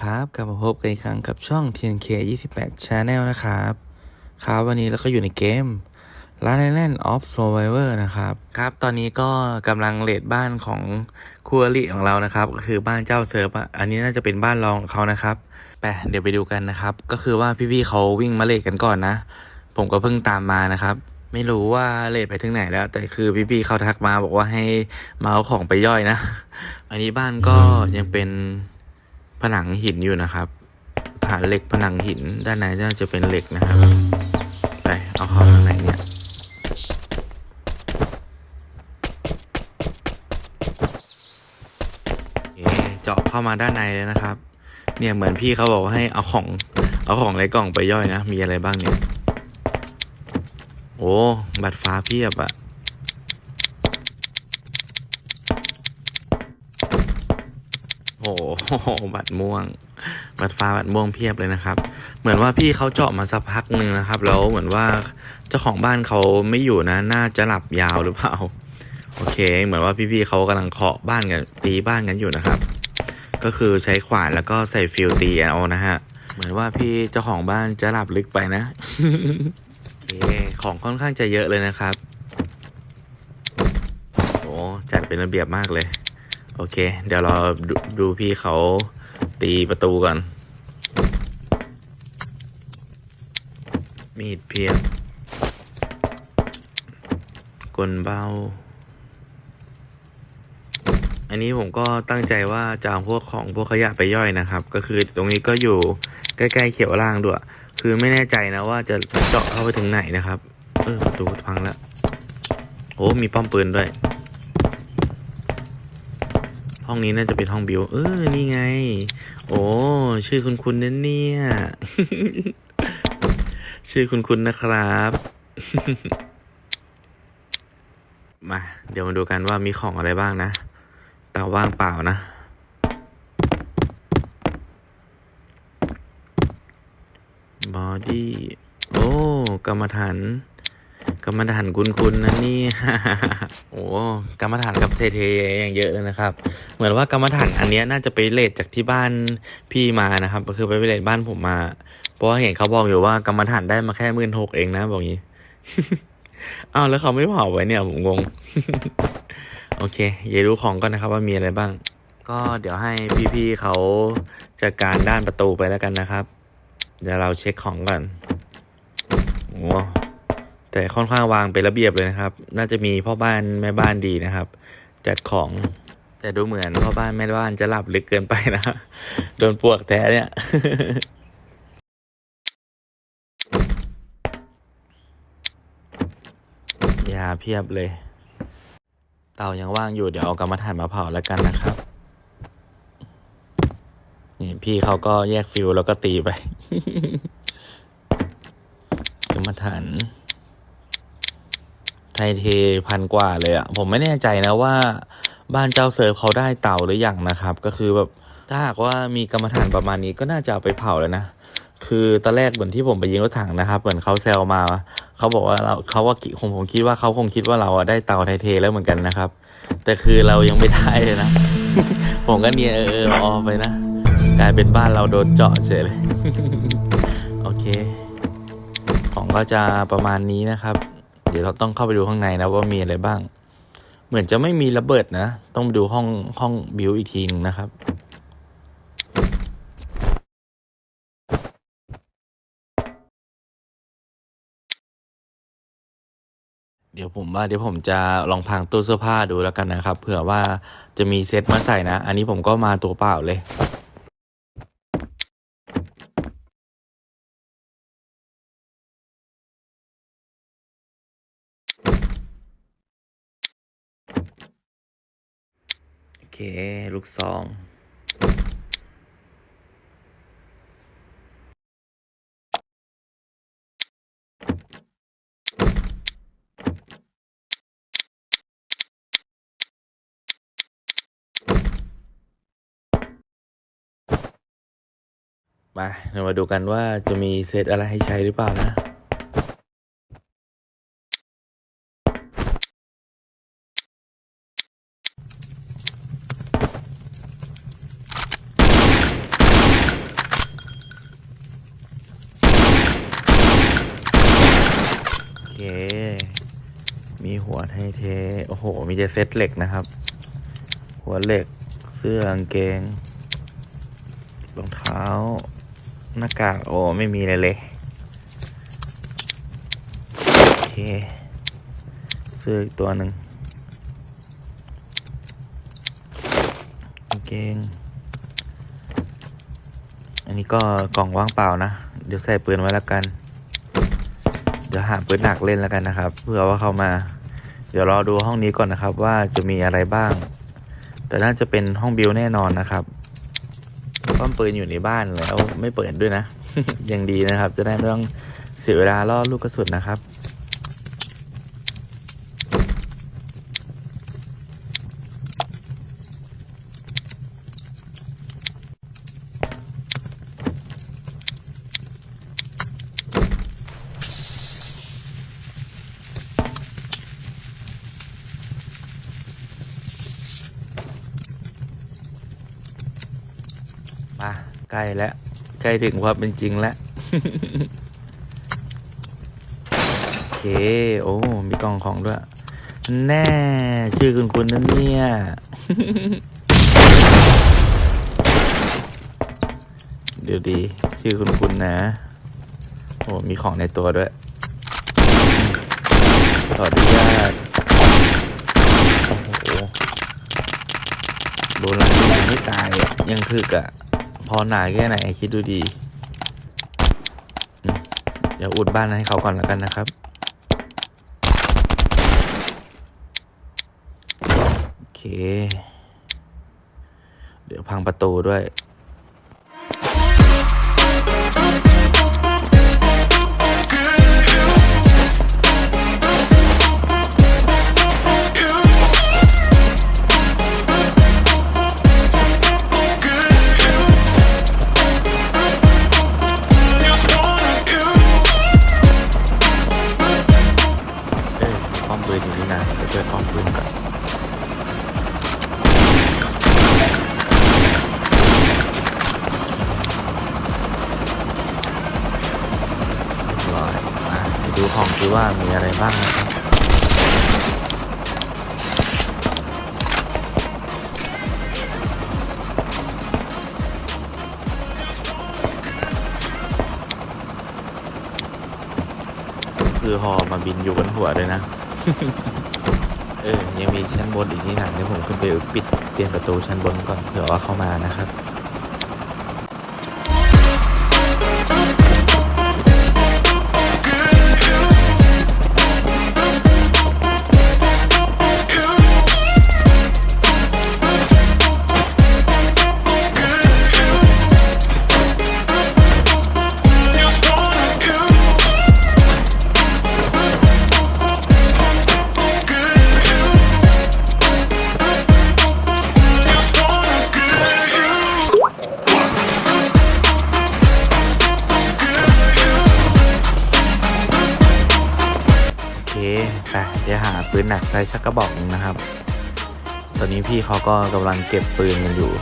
ครับกลับมาพบกันอีกครั้งกับช่อง TNK 28 Channel นะครับครับวันนี้เราก็อยู่ในเกม l a n d Land of Survivor นะครับครับ ตอนนี้ก็กำลังเลดบ้านของคูอริของเรานะครับ ก็คือบ้านเจ้าเซิร์ฟอะอันนี้น่าจะเป็นบ้านรองเขานะครับไปเดี๋ยวไปดูกันนะครับ ก็คือว่าพี่ๆเขาวิ่งมาเลดกันก่อนนะ ผมก็เพิ่งตามมานะครับไม่รู้ว่าเลทไปถึงไหนแล้ว แต่คือพี่ๆเขาทักมาบอกว่าให้มาเอาของไปย่อยนะ อันนี้บ้านก็ยังเป็น ผนังหินอยู่นะครับฐานเหล็กผนังหินด้านในน่าจะเป็นเหล็กนะครับ ไปเอาเข้าข้างในเนี่ยเคเจาะเข้ามาด้านในเลยนะครับ เนี่ยเหมือนพี่เขาบอกว่าให้เอาของ เอาของในกล่องไปย่อยนะ มีอะไรบ้างเนี่ย โอ้ บัตรฟ้าเพียบอะโอ้โหบัตรม่วง บัตรฟ้าบัตรม่วงเพียบเลยนะครับ เหมือนว่าพี่เขาเจาะมาสักพักหนึ่งนะครับ แล้วเหมือนว่าเจ้าของบ้านเขาไม่อยู่นะ น่าจะหลับยาวหรือเปล่า โอเค เหมือนว่าพี่ๆเขากำลังเคาะบ้านกันตีบ้านกันอยู่นะครับ ก็คือใช้ขวานแล้วก็ใส่ฟิลตีเอานะฮะ เหมือนว่าพี่เจ้าของบ้านจะหลับลึกไปนะ โอเค ของค่อนข้างจะเยอะเลยนะครับ โอ้จัดเป็นระเบียบมากเลย โอเค เดี๋ยวเราดดูพี่เขาตีประตูก่อน มีดเพียบกลเบา อันนี้ผมก็ตั้งใจว่าจะเอาพวกของพวกขยะไปย่อยนะครับ ก็คือตรงนี้ก็อยู่ใกล้ๆเขียวล่างด้วย คือไม่แน่ใจนะว่าจะเจาะเข้าไปถึงไหนนะครับ เออประตูพังแล้วโอ้มีป้อมปืนด้วย ห้องนี้น่าจะเป็นห้องบิว เออ นี่ไง โอ้ ชื่อคุณคุณนั่นเนี่ย ชื่อคุณคุณนะครับ มา เดี๋ยวมาดูกันว่ามีของอะไรบ้างนะ แต่ว่างเปล่านะ บอดี้ โอ้ กรรมฐาน กรรมฐานคุณคุณนะนี่โอ้กรรมฐานกับเทเทอย่างเยอะเลยนะครับ เหมือนว่ากรรมฐานอันนี้น่าจะไปเลทจากที่บ้านพี่มานะครับ ก็คือไปเลทบ้านผมมา เพราะว่าเห็นเขาบอกอยู่ว่ากรรมฐานได้มาแค่หมื่นหกเองนะบอกงี้อ้าวแล้วเขาไม่เผาไว้เนี่ยผมงง โอเคเยดูของก่อนนะครับว่ามีอะไรบ้าง ก็เดี๋ยวให้พี่ๆเขาจัดการด้านประตูไปแล้วกันนะครับ เดี๋ยวเราเช็คของก่อนโอ้ แต่ค่อนข้างวางเป็นระเบียบเลยนะครับ น่าจะมีพ่อบ้านแม่บ้านดีนะครับ จัดของแต่ดูเหมือนพ่อบ้านแม่บ้านจะหลับลึกเกินไปนะโดนปวกแท้เนี่ยยาเพียบเลย เตายังว่างอยู่เดี๋ยวเอากรรมฐานมาเผาแล้วกันนะครับ นี่พี่เขาก็แยกฟิวแล้วก็ตีไป กรรมฐาน ไทเทพันกว่าเลยอะ่ะผมไม่แน่ใจนะว่า บ้านเจ้าเซิร์ฟเขาได้เต่าหรือยังนะครับ ก็คือแบบถ้าหากว่ามีกรรมฐานประมาณนี้ก็น่าจะเอาไปเผาแล้วนะคือตอนแรกเหมือนที่ผมไปยิงรถถังนะครับ เหมือนเขาแซวมาเขาบอกว่าเราเขาว่าผมผมคิดว่าเขาคงคิดว่าเราได้เตาไทเทแล้วเหมือนกันนะครับ แต่คือเรายังไม่ได้เลยนะ ผมก็เนียเออเออไปนะ กลายเป็นบ้านเราโดนเจาะเฉยเลย โอเค ของก็จะประมาณนี้นะครับ ดี๋ยวเราต้องเข้าไปดูข้างในนะว่ามีอะไรบ้าง เหมือนจะไม่มีระเบิดนะ ต้องไปดูห้องห้องบิวอีกทีนึงนะครับเดี๋ยวผมว่าเดี๋ยวผมจะลองพังตู้เสื้อผ้าดูแล้วกันนะครับเผื่อว่าจะมีเซ็ตมาใส่นะ อันนี้ผมก็มาตัวเปล่าเลย เค ลูกซองมาเรามาดูกันว่าจะมีเซตอะไรให้ใช้หรือเปล่านะ โเค มีหัวไทเท โอ้โห มีแต่เซตเหล็กนะครับ หัวเหล็ก เสื้อกางเกง รองเท้า หน้ากาก โอ้ ไม่มีเลยเลย โอเค เสื้ออีกตัวหนึ่งกางเกง อันนี้ก็กล่องว่างเปล่านะ เดี๋ยวใส่ปืนไว้แล้วกัน เดี๋ยวหาปืนหนักเล่นแล้วกันนะครับ เพื่อว่าเข้ามา เดี๋ยวรอดูห้องนี้ก่อนนะครับ ว่าจะมีอะไรบ้าง แต่น่าจะเป็นห้องบิวแน่นอนนะครับป้อมปืนอยู่ในบ้านแล้วไม่เปิดด้วยนะ ยังดีนะครับ จะได้ไม่ต้องเสียเวลาล่อลูกกระสุนนะครับ มา ใกล้แล้วใกล้ถึงความเป็นจริงแล้วโอเค โอ้ มีกล่องของด้วย แน่ ชื่อคุณคุณนั่นเนี่ยเดี๋ยวดี ชื่อคุณคุณนะ โอ้ มีของในตัวด้วยขออนุญาตโอ้โหโดนหลังยังไม่ตายยังถึกอะ พอหนาแค่ไหนคิดดูดีเดี๋ยวอุดบ้านให้เขาก่อนแล้วกันนะครับ โอเค เดี๋ยวพังประตูด้วย ร้อยดูของซิว่ามีอะไรบ้างนะครับคือหอมาบินอยู่บนหัวเลยนะ เออ ยังมีชั้นบนอีกนี่หนังเดี๋ยวผมขึ้นไปปิดเปลี่ยนประตูชั้นบนก่อนเผื่อว่าเข้ามานะครับ ไปเดี๋ยวหาปืนหนักไซส์ชักกระบอกนะครับ ตอนนี้พี่เขาก็กำลังเก็บปืนกันอยู่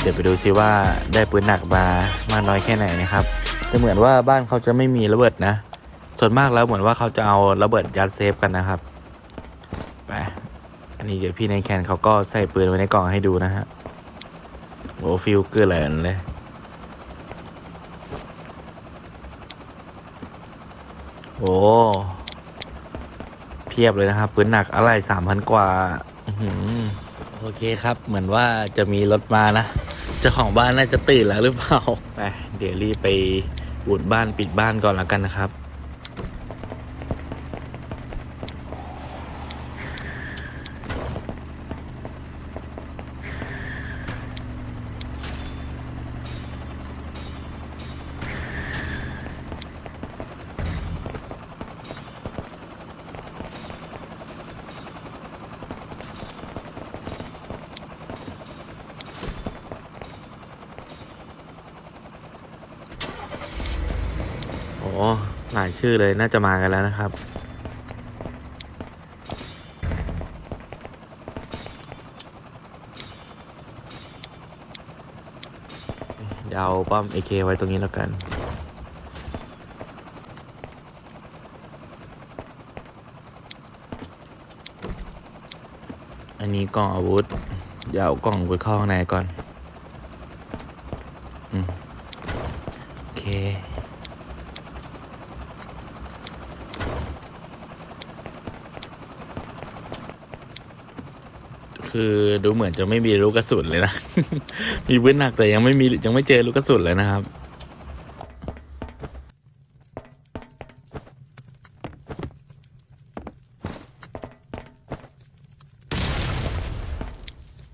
เดี๋ยวไปดูซิว่าได้ปืนหนักมามากน้อยแค่ไหนนะครับ แต่เหมือนว่าบ้านเขาจะไม่มีระเบิดนะ ส่วนมากแล้วเหมือนว่าเขาจะเอาระเบิดยัดเซฟกันนะครับ ไป อันนี้เดี๋ยวพี่ในแคนเขาก็ใส่ปืนไว้ในกล่องให้ดูนะฮะโอ้ฟิลเกลือเลยเลยโอ้ พียบเลยนะครับปืนหนักอะไรสามพันกว่าอื้อหือโอเคครับ เหมือนว่าจะมีรถมานะเจ้าของบ้านน่าจะตื่นแล้วหรือเปล่าไปเดี๋ยวรีบไปบุดบ้านปิดบ้านก่อนแล้วกันนะครับายชื่อเลยน่าจะมากันแล้วนะครับ เดี๋ยวป้อมเอเคไว้ตรงนี้แล้วกันอันนี้กล่องอาวุธ เดี๋ยวากล่องอาวุธเข้ข้างในก่อน คือดูเหมือนจะไม่มีลูกกระสุนเลยนะ มีพื้นหนักแต่ยังไม่มียังไม่เจอลูกกระสุนเลยนะครับ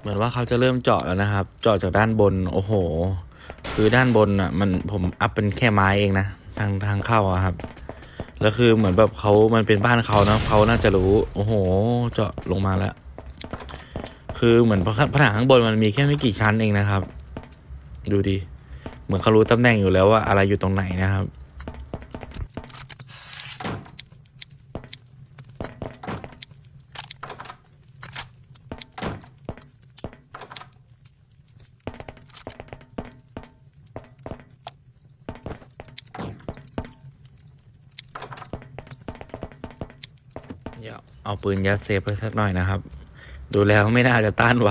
เหมือนว่าเขาจะเริ่มเจาะแล้วนะครับ เจาะจากด้านบน โอ้โห คือด้านบนอะ มันผมอัพเป็นแค่ไม้เองนะทางทางเข้าอะครับแล้วคือเหมือนแบบเขามันเป็นบ้านเขานะเขาน่าจะรู้ โอ้โห เจาะลงมาแล้ว คือเหมือนผผนังข้างบนมันมีแค่ไม่กี่ชั้นเองนะครับ ดูดิ เหมือนเขารู้ตำแหน่งอยู่แล้วว่าอะไรอยู่ตรงไหนนะครับเดี๋ยวเอาปืนยัดเซฟไปสักหน่อยนะครับ ดูแล้วไม่น่าจะต้านไหว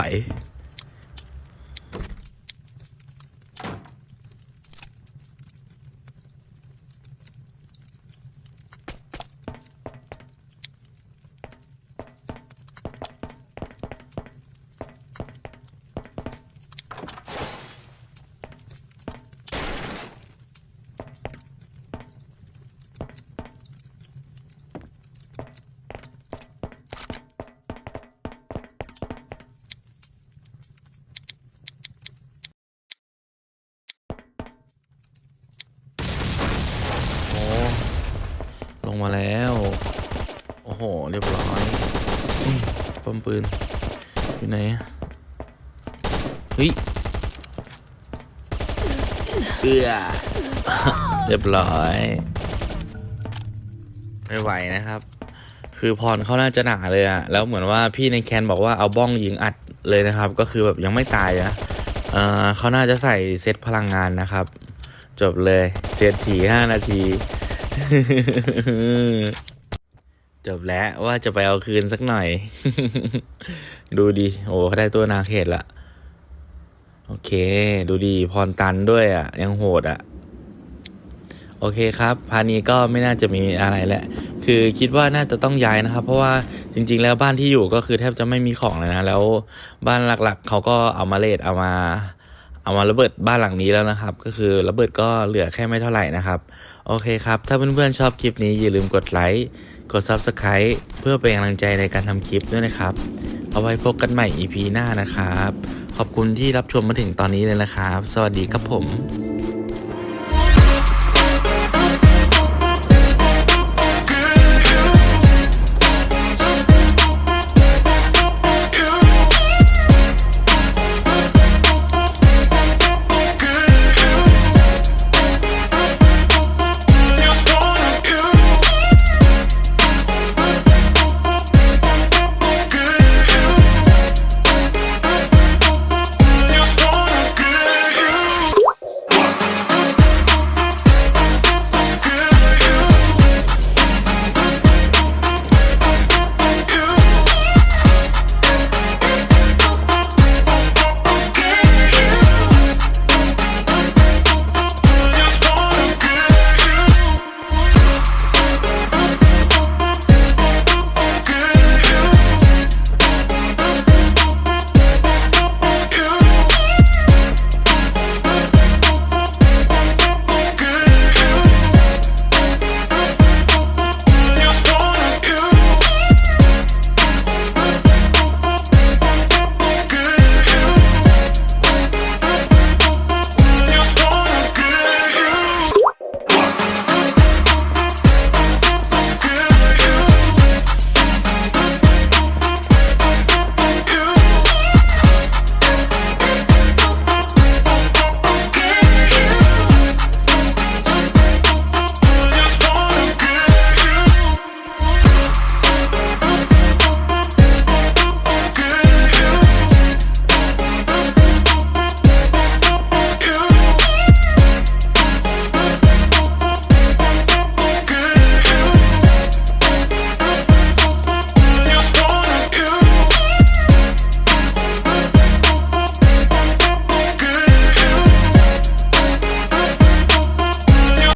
มาแล้ว โอ้โห เรียบร้อยอืมป้อมปืน อยู่ไหนอะเฮ้ยเอือเรียบร้อย ไม่ไหวนะครับ คือพรเขาน่าจะหนาเลยอะแล้วเหมือนว่าพี่ในแคนบอกว่าเอาบ้องยิงอัดเลยนะครับ ก็คือแบบยังไม่ตายนะเออเขาน่าจะใส่เซตพลังงานนะครับ จบเลยเจ็ดทีห้านาที จบแล้วว่าจะไปเอาคืนสักหน่อย ดูดิโอ้เขาได้ตัวนาเขตละ โอเค ดูดี พรตันด้วยอะ ยังโหดอะ โอเคครับ พานี้ก็ไม่น่าจะมีอะไรแหละ คือคิดว่าน่าจะต้องย้ายนะครับ เพราะว่าจริง ๆ แล้วบ้านที่อยู่ก็คือแทบจะไม่มีของเลยนะ แล้วบ้านหลัก ๆ เขาก็เอามาเลดเอามา เอามาระเบิดบ้านหลังนี้แล้วนะครับ ก็คือระเบิดก็เหลือแค่ไม่เท่าไหร่นะครับ โอเคครับ ถ้าเพื่อนๆชอบคลิปนี้อย่าลืมกดไลค์กด Subscribe เพื่อเป็นกำลังใจในการทำคลิปด้วยนะครับ เอาไว้พบกันใหม่ EP หน้านะครับ ขอบคุณที่รับชมมาถึงตอนนี้เลยนะครับ สวัสดีครับผม